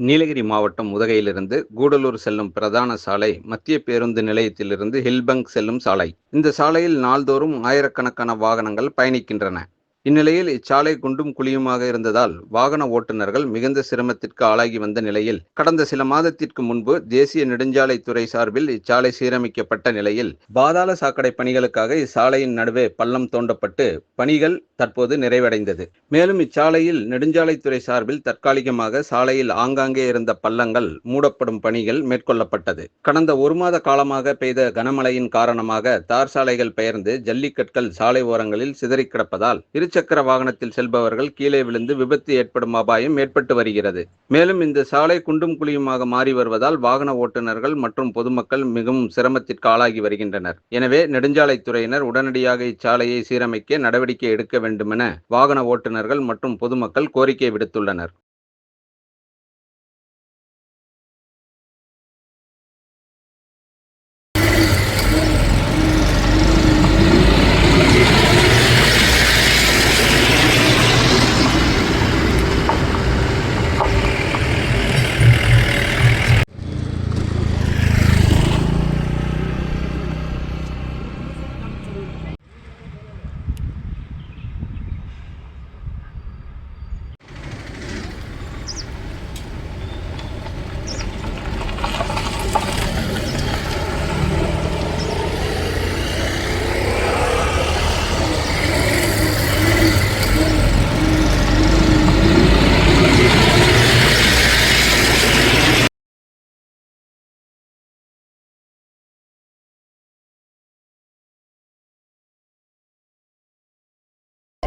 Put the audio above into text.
நீலகிரி மாவட்டம் உதகையிலிருந்து கூடலூர் செல்லும் பிரதான சாலை மத்திய பேருந்து நிலையத்திலிருந்து ஹில்பங்க் செல்லும் சாலை. இந்த சாலையில் நாள்தோறும் ஆயிரக்கணக்கான வாகனங்கள் பயணிக்கின்றன. இந்நிலையில் இச்சாலை குண்டும் குழியுமாக இருந்ததால் வாகன ஓட்டுநர்கள் மிகுந்த சிரமத்திற்கு ஆளாகி வந்த நிலையில் கடந்த சில மாதத்திற்கு முன்பு தேசிய நெடுஞ்சாலைத்துறை சார்பில் இச்சாலை சீரமைக்கப்பட்ட நிலையில் பாதாள சாக்கடை பணிகளுக்காக இச்சாலையின் நடுவே பள்ளம் தோண்டப்பட்டு பணிகள் தற்போது நிறைவடைந்தது. மேலும் இச்சாலையில் நெடுஞ்சாலைத்துறை சார்பில் தற்காலிகமாக சாலையில் ஆங்காங்கே இருந்த பள்ளங்கள் மூடப்படும் பணிகள் மேற்கொள்ளப்பட்டது. கடந்த ஒரு மாத காலமாக பெய்த கனமழையின் காரணமாக தார் சாலைகள் பெயர்ந்து ஜல்லிக்கற்கள் சாலை ஓரங்களில் சிதறி கிடப்பதால் இருசக்கர வாகனத்தில் செல்பவர்கள் கீழே விழுந்து விபத்து ஏற்படும் அபாயம் ஏற்பட்டு வருகிறது. மேலும் இந்த சாலை குண்டும் குழியுமாக மாறி வருவதால் வாகன ஓட்டுநர்கள் மற்றும் பொதுமக்கள் மிகவும் சிரமத்திற்கு ஆளாகி வருகின்றனர். எனவே நெடுஞ்சாலைத்துறையினர் உடனடியாக இச்சாலையை சீரமைக்க நடவடிக்கை எடுக்க வேண்டுமென வாகன ஓட்டுநர்கள் மற்றும் பொதுமக்கள் கோரிக்கை விடுத்துள்ளனர்.